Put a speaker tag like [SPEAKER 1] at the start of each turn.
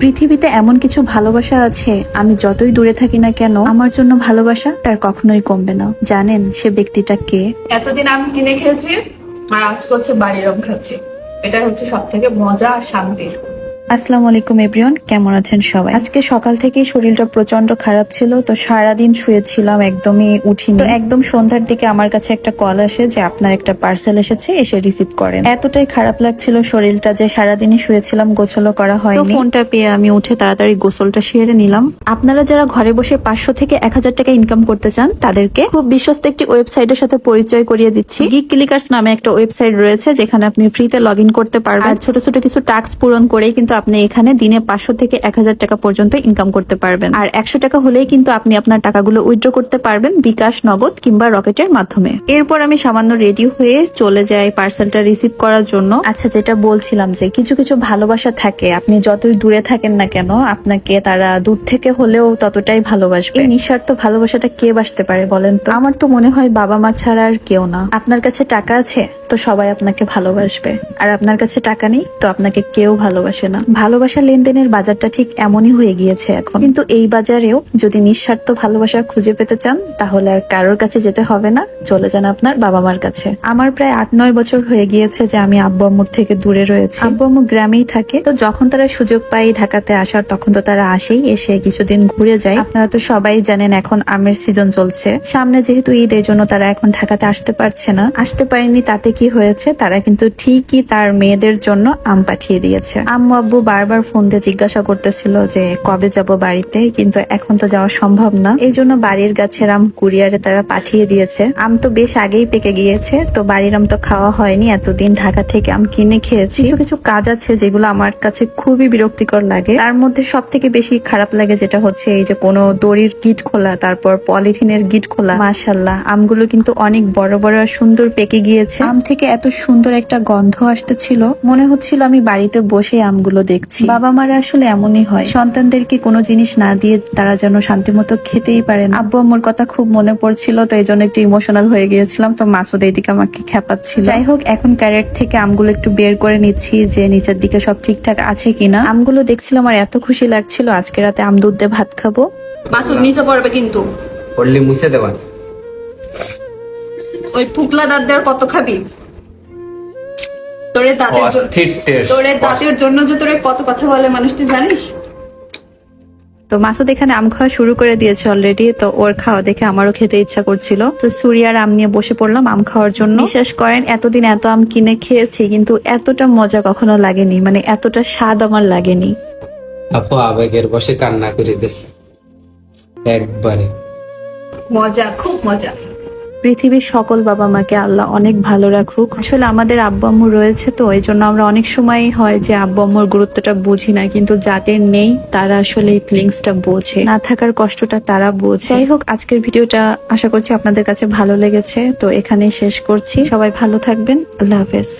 [SPEAKER 1] পৃথিবীতে এমন কিছু ভালোবাসা আছে, আমি যতই দূরে থাকি না কেন, আমার জন্য ভালোবাসা তার কখনোই কমবে না। জানেন সে ব্যক্তিটা কে?
[SPEAKER 2] এতদিন আমি কিনে খেয়েছি, আর আজকে হচ্ছে বাড়ির আম খাচ্ছি। এটা হচ্ছে সব থেকে মজা আর শান্তির।
[SPEAKER 1] আসসালামু আলাইকুম এভরিওয়ান। কেমন আছেন সবাই? আজকে সকাল থেকেই শরীরটা প্রচণ্ড খারাপ ছিল তো সারাদিন শুয়েছিলাম একদমই উঠিনি। তো একদম সন্ধ্যার দিকে আমার কাছে একটা কল আসে যে আপনার একটা পার্সেল এসেছে এসে রিসিভ করেন। এতটাই খারাপ লাগছিল শরীরটা যে সারাদিনই শুয়েছিলাম গোসলও করা হয়নি। ফোনটা পেয়ে আমি উঠে তাড়াতাড়ি গোসলটা সেরে নিলাম। আপনারা যারা ঘরে বসে পাঁচশো থেকে এক হাজার টাকা ইনকাম করতে চান তাদেরকে খুব বিশ্বস্ত একটি ওয়েবসাইটের সাথে পরিচয় করিয়ে দিচ্ছি। গিগ ক্লিকার্স নামে একটা ওয়েবসাইট রয়েছে যেখানে আপনি ফ্রিতে লগ ইন করতে পারবেন। আর ছোট ছোট কিছু টাস্ক পূরণ করেই কিন্তু আপনি এখানে দিনে পাঁচশো থেকে এক হাজার টাকা পর্যন্ত ইনকাম করতে পারবেন। আর একশো টাকা হলেই কিন্তু আপনি আপনার টাকাগুলো উইথড্র করতে পারবেন বিকাশ, নগদ কিংবা রকেটের মাধ্যমে। এরপর আমি সামান্য রেডি হয়ে চলে যাই পার্সেলটা রিসিভ করার জন্য। আচ্ছা যেটা বলছিলাম যে কিছু কিছু ভালোবাসা থাকে। আপনি যতই দূরে থাকেন না কেন, আপনাকে তারা দূর থেকে হলেও ততটাই ভালোবাসবে। নিঃস্বার্থ ভালোবাসাটা কে বাসতে পারে বলেন তো? আমার তো মনে হয় বাবা মা ছাড়া আর কেউ না। আপনার কাছে টাকা আছে, তো সবাই আপনাকে ভালোবাসবে। আর আপনার কাছে টাকা নেই, তো আপনাকে কেউ ভালোবাসে না। ভালোবাসা লেনদেনের বাজারটা ঠিক এমনই হয়ে গিয়েছে এখন। কিন্তু এই বাজারেও যদি নিঃস্বার্থ ভালোবাসা খুঁজে পেতে চান, তাহলে আর কারোর কাছে যেতে হবে না। চলে যান আপনার বাবা মার কাছে। আমার প্রায় আট নয় বছর হয়ে গিয়েছে যে আমি আব্বু আম্মুর থেকে দূরে রয়েছি। আব্বু আম্মু গ্রামেই থাকে। তো যখন তারা সুযোগ পায় ঢাকাতে আসার, তখন তো তারা আসেই, এসে কিছুদিন ঘুরে যায়। আপনারা তো সবাই জানেন এখন আমের সিজন চলছে। সামনে যেহেতু ঈদ, এই জন্য তারা এখন ঢাকাতে আসতে পারছে না। আসতে পারেনি, তাতে কি হয়েছে? তারা কিন্তু ঠিকই তার মেয়েদের জন্য আম পাঠিয়ে দিয়েছে। আম্মু আব্বু বারবার ফোন দিয়ে জিজ্ঞাসা করতেছিল যে কবে যাব বাড়িতে, কিন্তু এখন তো যাওয়া সম্ভব না। এই জন্য বাড়ির গাছের আম কুরিয়ারে তারা পাঠিয়ে দিয়েছে। আম তো বেশ আগেই পেকে গিয়েছে, তো বাড়ির আম তো খাওয়া হয়নি, এতদিন ঢাকা থেকে আম কিনে খেয়েছি। কিছু কিছু কাজ আছে যেগুলো আমার কাছে খুবই বিরক্তিকর লাগে। তার মধ্যে সব থেকে বেশি খারাপ লাগে যেটা হচ্ছে এই যে কোনো দড়ির গিট খোলা, তারপর পলিথিনের গিট খোলা। মাশাল্লাহ আমগুলো কিন্তু অনেক বড় বড় আর সুন্দর পেকে গিয়েছে। আম থেকে এত সুন্দর একটা গন্ধ আসতেছিল, মনে হচ্ছিল আমি বাড়িতে বসে আমগুলো দেখছি। বাবা মারা আসলে এমনই হয়। সন্তানদেরকে কোনো জিনিস না দিয়ে তারা যেন শান্তি মতো খেতেই পারে না। আব্বু আম্মুর কথা খুব মনে পড়ছিল তো এই জন্য একটু ইমোশনাল হয়ে গিয়েছিলাম। তো মাসুদ এইদিকে আমাকে খেপাচ্ছিল। যাই হোক এখন ক্যারেট থেকে আমগুলো একটু বের করে নিচ্ছি যে নিচের দিকে সব ঠিকঠাক আছে কিনা। আমগুলো দেখছিলাম আর এত খুশি লাগছিল আজকে রাতে আম দুধ দিয়ে ভাত খাব।
[SPEAKER 2] মাসুদ নিচে পড়বে কিন্তু।
[SPEAKER 3] পড়লে মুছে দেওয়া
[SPEAKER 2] ওই পুকলা দাঁত দেওয়ার কত খাবি? তোরে দাঁতের জন্য-
[SPEAKER 3] অস্থির টেস্ট
[SPEAKER 2] তোরে দাঁতের জন্য যে তোরে কত কথা বলে মানুষ তুই জানিস?
[SPEAKER 1] তো মাসুদ এখানে আম খাওয়া শুরু করে দিয়েছে অলরেডি তো ওর খাওয়া দেখে আমারও খেতে ইচ্ছা করছিল। তো সুরিয়ার আম নিয়ে বসে পড়লাম আম খাওয়ার জন্য। বিশ্বাস করেন এতদিন এত আম কিনে খেয়েছি কিন্তু এতটা মজা কখনো লাগেনি মানে এতটা স্বাদ আমার লাগেনি।
[SPEAKER 3] আপু আবেগের বসে কান্না করে দিস। একবারে।
[SPEAKER 2] মজা খুব মজা।
[SPEAKER 1] পৃথিবীর সকল বাবা মাকে আল্লাহ অনেক ভালো রাখুক। আসলে আমাদের আব্বু আম্মু রয়েছে তো এই জন্য আমরা অনেক সময় হয় যে আব্বু আম্মুর গুরুত্বটা বুঝি না, কিন্তু যাদের নেই, তারা আসলে এই ফিলিংসটা বোঝে। না থাকার কষ্টটা তারা বোঝে। যাই হোক, আজকের ভিডিওটা আশা করছি আপনাদের কাছে ভালো লেগেছে। তো এখানেই শেষ করছি। সবাই ভালো থাকবেন। আল্লাহ হাফেজ।